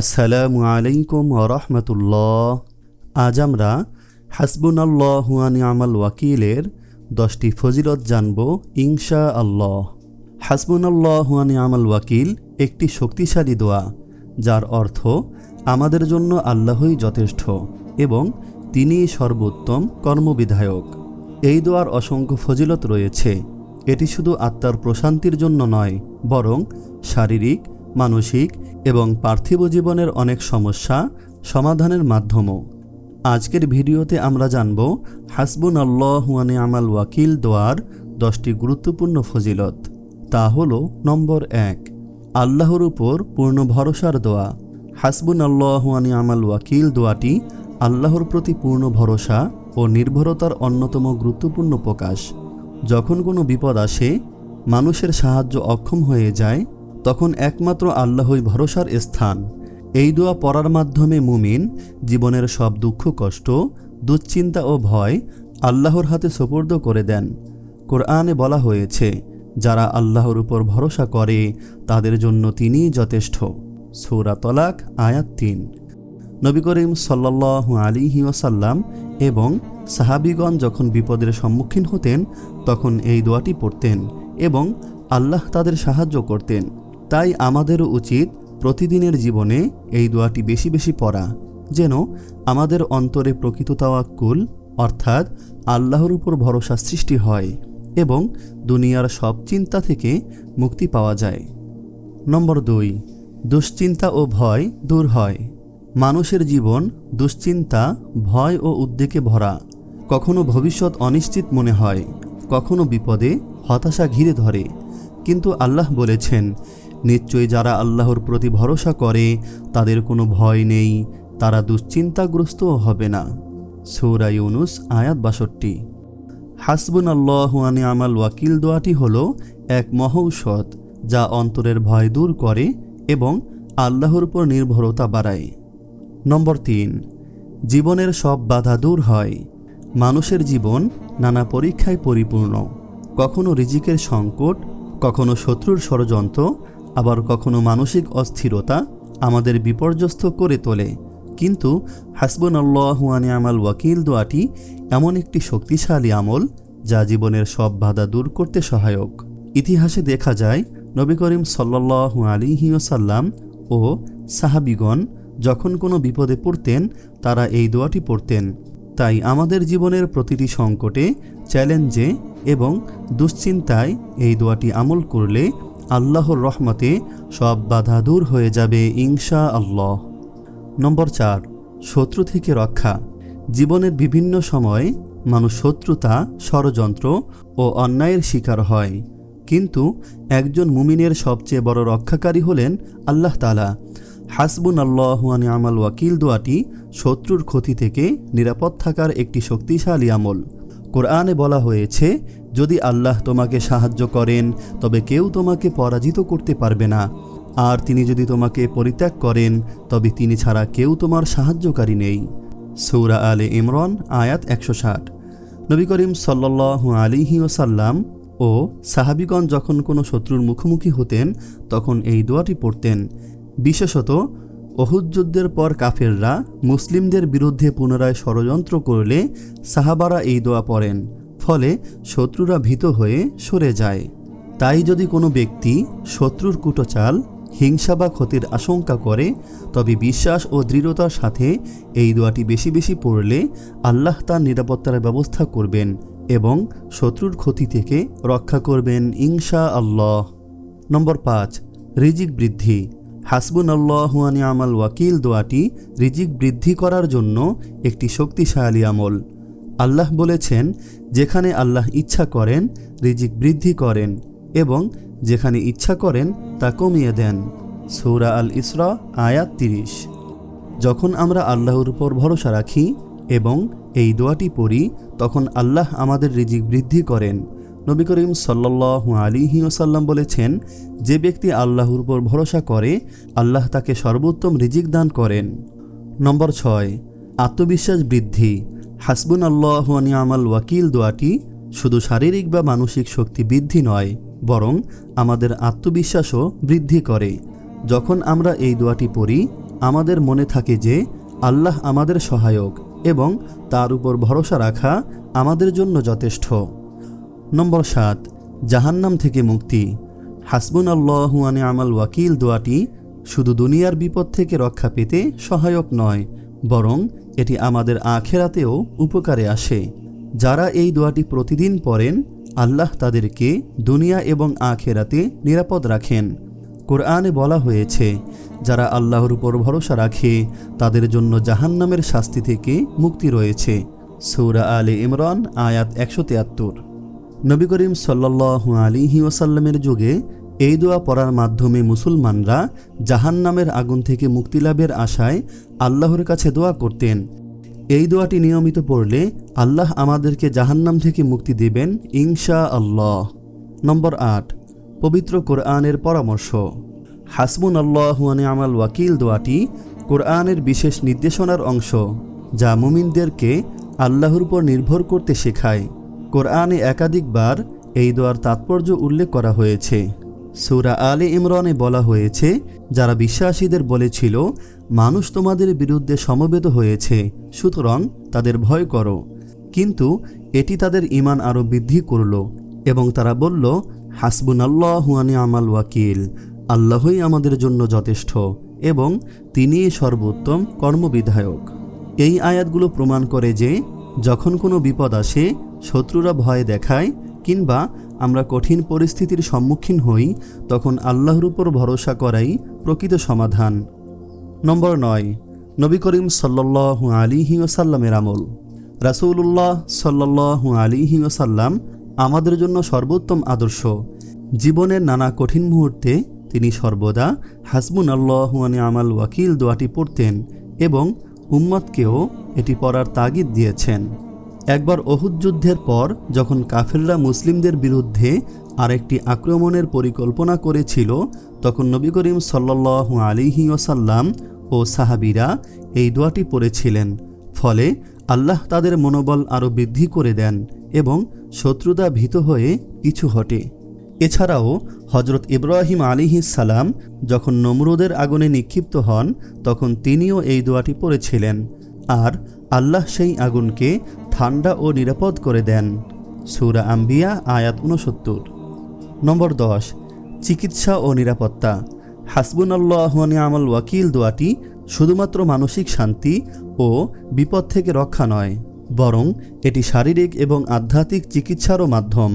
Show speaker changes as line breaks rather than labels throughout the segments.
আসসালামু আলাইকুম রহমতুল্লাহ। আজ আমরা হাসবুন আল্লাহ আমাল ওয়াকিলের দশটি ফজিলত জানব ইনশা আল্লাহ হাসবুন আল্লাহ আমাল ওয়াকিল একটি শক্তিশালী দোয়া, যার অর্থ আমাদের জন্য আল্লাহই যথেষ্ট এবং তিনি সর্বোত্তম কর্মবিধায়ক। এই দোয়ার অসংখ্য ফজিলত রয়েছে। এটি শুধু আত্মার প্রশান্তির জন্য নয়, বরং শারীরিক মানসিক এবং পার্থিব জীবনের অনেক সমস্যা সমাধানের মাধ্যমও। আজকের ভিডিওতে আমরা জানব হাসবুন আল্লাহুয়ানে আমাল ওয়াকিল দোয়ার দশটি গুরুত্বপূর্ণ ফজিলত। তা হল নম্বর এক, আল্লাহর উপর পূর্ণ ভরসার দোয়া। হাসবুন আল্লাহুয়ানি আমাল ওয়াকিল দোয়াটি আল্লাহর প্রতি পূর্ণ ভরসা ও নির্ভরতার অন্যতম গুরুত্বপূর্ণ প্রকাশ। যখন কোনো বিপদ আসে, মানুষের সাহায্য অক্ষম হয়ে যায় তখন একমাত্র আল্লাহই ভরসার স্থান। এই দোয়া পড়ার মাধ্যমে মুমিন জীবনের সব দুঃখ, কষ্ট, দুশ্চিন্তা ও ভয় আল্লাহর হাতে সোপর্দ করে দেন। কোরআনে বলা হয়েছে, যারা আল্লাহর উপর ভরসা করে, তাদের জন্য তিনিই যথেষ্ট। সৌরা তলাক, আয়াত তিন। নবী করিম সাল্লাহ আলিহি ওসাল্লাম এবং সাহাবিগণ যখন বিপদের সম্মুখীন হতেন, তখন এই দোয়াটি পড়তেন এবং আল্লাহ তাদের সাহায্য করতেন। তাই আমাদেরও উচিত প্রতিদিনের জীবনে এই দোয়াটি বেশি বেশি পড়া, যেন আমাদের অন্তরে প্রকৃত তাওয়াক্কুল, অর্থাৎ আল্লাহর উপর ভরসা সৃষ্টি হয় এবং দুনিয়ার সব চিন্তা থেকে মুক্তি পাওয়া যায়। নম্বর দুই, দুশ্চিন্তা ও ভয় দূর হয়। মানুষের জীবন দুশ্চিন্তা, ভয় ও উদ্বেগে ভরা। কখনো ভবিষ্যৎ অনিশ্চিত মনে হয়, কখনো বিপদে হতাশা ঘিরে ধরে। কিন্তু আল্লাহ বলেছেন নিশ্চয়ই যারা আল্লাহর প্রতি ভরসা করে, তাদের কোনো ভয় নেই, তারা দুশ্চিন্তাগ্রস্তও হবে না। সৌরা ইউনুস, আয়াত বাষট্টি। হাসবুন আল্লাহুয়ানি আমাল ওয়াকিল দোয়াটি হল এক মহৌষধ যা অন্তরের ভয় দূর করে এবং আল্লাহর উপর নির্ভরতা বাড়ায়। নম্বর তিন, জীবনের সব বাধা দূর হয়। মানুষের জীবন নানা পরীক্ষায় পরিপূর্ণ। কখনো রিজিকের সংকট, কখনো শত্রুর ষড়যন্ত্র আবার কখনো মানসিক অস্থিরতা আমাদের বিপর্যস্ত করে তোলে। কিন্তু হাসবুন আল্লাহুয়ানি আমাল ওয়াকিল দোয়াটি এমন একটি শক্তিশালী আমল যা জীবনের সব বাধা দূর করতে সহায়ক। ইতিহাসে দেখা যায়, নবী করিম সাল্লাহু আলিহিসাল্লাম ও সাহাবিগণ যখন কোনো বিপদে পড়তেন, তারা এই দোয়াটি পড়তেন। তাই আমাদের জীবনের প্রতিটি সংকটে চ্যালেঞ্জে এবং দুশ্চিন্তায় এই দোয়াটি আমল করলে আল্লাহর রহমতে সব বাধা দূর হয়ে যাবে ইনশা আল্লাহ। নম্বর চার, শত্রু থেকে রক্ষা। জীবনের বিভিন্ন সময় মানুষ শত্রুতা, ষড়যন্ত্র ও অন্যায়ের শিকার হয়। কিন্তু একজন মুমিনের সবচেয়ে বড় রক্ষাকারী হলেন আল্লাহ তালা হাসবুন আল্লাহুয়ানি আমাল ওয়াকিল দোয়াটি শত্রুর ক্ষতি থেকে নিরাপদ থাকার একটি শক্তিশালী আমল। কোরআনে বলা হয়েছে যদি আল্লাহ তোমাকে সাহায্য করেন, তবে কেউ তোমাকে পরাজিত করতে পারবে না। আর তিনি যদি তোমাকে পরিত্যাগ করেন, তবে তিনি ছাড়া কেউ তোমার সাহায্যকারী নেই। সৌরা আলে ইমরান, আয়াত একশো ষাট। নবী করিম সাল্লু আলিহি ওসাল্লাম ও সাহাবিগণ যখন কোনো শত্রুর মুখোমুখি হতেন, তখন এই দোয়াটি পড়তেন। বিশেষত অহুদ যুদ্ধের পর কাফেররা মুসলিমদের বিরুদ্ধে পুনরায় ষড়যন্ত্র করলে সাহাবারা এই দোয়া পড়েন। ফলে শত্রুরা ভীত হয়ে সরে যায়। তাই যদি কোনো ব্যক্তি শত্রুর কুটোচাল, হিংসা বা ক্ষতির আশঙ্কা করে, তবে বিশ্বাস ও দৃঢ়তার সাথে এই দোয়াটি বেশি বেশি পড়লে আল্লাহ তার নিরাপত্তার ব্যবস্থা করবেন এবং শত্রুর ক্ষতি থেকে রক্ষা করবেন ইনশা আল্লাহ নম্বর পাঁচ, রিজিক বৃদ্ধি। হাসবুন আল্লাহুয়ানি আমাল ওয়াকিল দোয়াটি রিজিক বৃদ্ধি করার জন্য একটি শক্তিশালী আমল। আল্লাহ বলেছেন, যেখানে আল্লাহ ইচ্ছা করেন, রিজিক বৃদ্ধি করেন এবং যেখানে ইচ্ছা করেন, তা কমিয়ে দেন। সৌরা আল ইসরা আয়াত তিরিশ। যখন আমরা আল্লাহর উপর ভরসা রাখি এবং এই দোয়াটি পড়ি, তখন আল্লাহ আমাদের রিজিক বৃদ্ধি করেন। নবী করিম সাল্লাহ আলিহি ওসাল্লাম বলেছেন, যে ব্যক্তি আল্লাহর উপর ভরসা করে, আল্লাহ তাকে সর্বোত্তম রিজিক দান করেন। নম্বর ছয়, আত্মবিশ্বাস বৃদ্ধি। হাসবুন আল্লাহ আমাল ওয়াকিল দোয়াটি শুধু শারীরিক বা মানসিক শক্তি বৃদ্ধি নয়, বরং আমাদের আত্মবিশ্বাসও বৃদ্ধি করে। যখন আমরা এই দোয়াটি পড়ি, আমাদের মনে থাকে যে আল্লাহ আমাদের সহায়ক এবং তার উপর ভরসা রাখা আমাদের জন্য যথেষ্ট। নম্বর সাত, জাহান্নাম থেকে মুক্তি। হাসবুন আল্লাহুয়ানে আমাল ওয়াকিল দোয়াটি শুধু দুনিয়ার বিপদ থেকে রক্ষা পেতে সহায়ক নয় বরং এটি আমাদের আখেরাতেও উপকারে আসে। যারা এই দোয়াটি প্রতিদিন পড়েন, আল্লাহ তাদেরকে দুনিয়া এবং আখেরাতে নিরাপদ রাখেন। কোরআনে বলা হয়েছে, যারা আল্লাহর উপর ভরসা রাখে, তাদের জন্য জাহান্নামের শাস্তি থেকে মুক্তি রয়েছে। সৌরা আলী ইমরান, আয়াত একশো তিয়াত্তর। নবী করিম সাল্লাহ আলিহি ওসাল্লামের যুগে এই দোয়া পড়ার মাধ্যমে মুসলমানরা জাহান্নামের আগুন থেকে মুক্তিলাভের আশায় আল্লাহর কাছে দোয়া করতেন। এই দোয়াটি নিয়মিত পড়লে আল্লাহ আমাদেরকে জাহান্নাম থেকে মুক্তি দেবেন ইনশা আল্লাহ নম্বর আট, পবিত্র কোরআনের পরামর্শ। হাসমুন আল্লাহুয়ানে আমাল ওয়াকিল দোয়াটি কোরআনের বিশেষ নির্দেশনার অংশ, যা মুমিনদেরকে আল্লাহর উপর নির্ভর করতে শেখায়। কোরআনে একাধিকবার এই দোয়ার তাৎপর্য উল্লেখ করা হয়েছে। সূরা আলে ইমরানে বলা হয়েছে, যারা বিশ্বাসীদের বলেছিল, মানুষ তোমাদের বিরুদ্ধে সমবেত হয়েছে, সুতরাং তাদের ভয় করো। কিন্তু এটি তাদের ইমান আরও বৃদ্ধি করল এবং তারা বলল হাসবুন আল্লাহ হুয়ানি আমাল ওয়াকিল, আল্লাহই আমাদের জন্য যথেষ্ট এবং তিনিই সর্বোত্তম কর্মবিধায়ক। এই আয়াতগুলো প্রমাণ করে যে, যখন কোনো বিপদ আসে, শত্রুরা ভয় দেখায় কিংবা আমরা কঠিন পরিস্থিতির সম্মুখীন হই, তখন আল্লাহর উপর ভরসা করাই প্রকৃত সমাধান। নম্বর নয়, নবী করিম সাল্লাল্লাহু আলিহি ওসাল্লামের আমল। রাসূলুল্লাহ সাল্লাল্লাহু আলিহি ওসাল্লাম আমাদের জন্য সর্বোত্তম আদর্শ। জীবনের নানা কঠিন মুহূর্তে তিনি সর্বদা হাসবুন আল্লাহুয়ানি আমাল ওয়াকিল দোয়াটি পড়তেন এবং উম্মতকেও এটি পড়ার তাগিদ দিয়েছেন। একবার অহুদ যুদ্ধের পর যখন কাফেররা মুসলিমদের বিরুদ্ধে আরেকটি আক্রমণের পরিকল্পনা করেছিল, তখন নবী করিম সাল্লাল্লাহু আলিহি ওসাল্লাম ও সাহাবিরা এই দোয়াটি পড়েছিলেন। ফলে আল্লাহ তাদের মনোবল আরও বৃদ্ধি করে দেন এবং শত্রুতা ভীত হয়ে পিছু হটে এছাড়াও হজরত ইব্রাহিম সালাম যখন নমরুদের আগুনে নিক্ষিপ্ত হন, তখন তিনিও এই দোয়াটি পড়েছিলেন। আর আল্লাহ সেই আগুনকে ঠান্ডা ও নিরাপদ করে দেন। সুরা আম্বিয়া, আয়াত উনসত্তর নম্বর দশ, চিকিৎসা ও নিরাপত্তা। হাসবুন আল্লাহনে আমল ওয়াকিল দোয়াটি শুধুমাত্র মানসিক শান্তি ও বিপদ থেকে রক্ষা নয়, বরং এটি শারীরিক এবং আধ্যাত্মিক চিকিৎসারও মাধ্যম।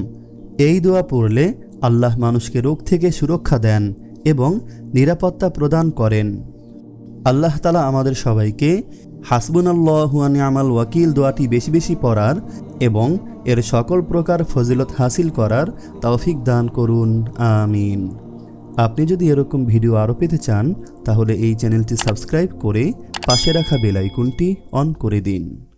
এই দোয়া পড়লে আল্লাহ মানুষকে রোগ থেকে সুরক্ষা দেন এবং নিরাপত্তা প্রদান করেন। আল্লাহ তালা আমাদের সবাইকে হাসবুন আল্লাহুয়ানি আমাল ওয়াকিল দোয়াটি বেশি বেশি পড়ার এবং এর সকল প্রকার ফজিলত হাসিল করার তৌফিক দান করুন। আমিন। আপনি যদি এরকম ভিডিও আরও পেতে চান, তাহলে এই চ্যানেলটি সাবস্ক্রাইব করে পাশে রাখা বেলাইকুনটি অন করে দিন।